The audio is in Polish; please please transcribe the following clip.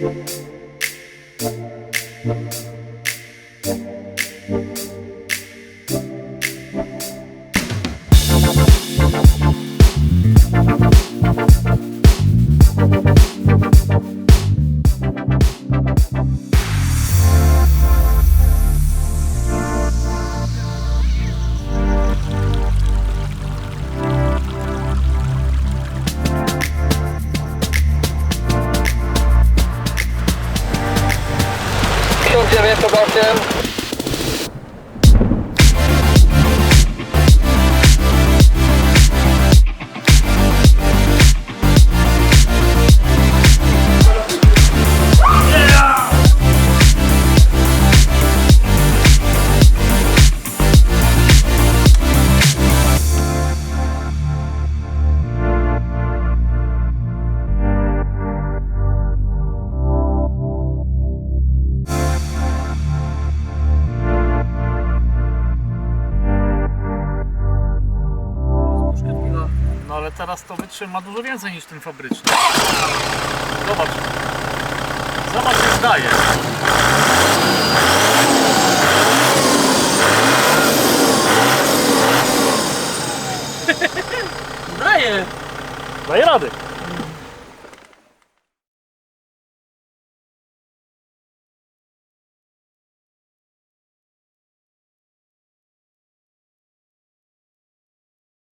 Thank you. Jedziemy z powrotem. Teraz to wytrzyma dużo więcej niż ten fabryczny. Zobacz. Zobacz, jak zdaje. Daję! Daje rady.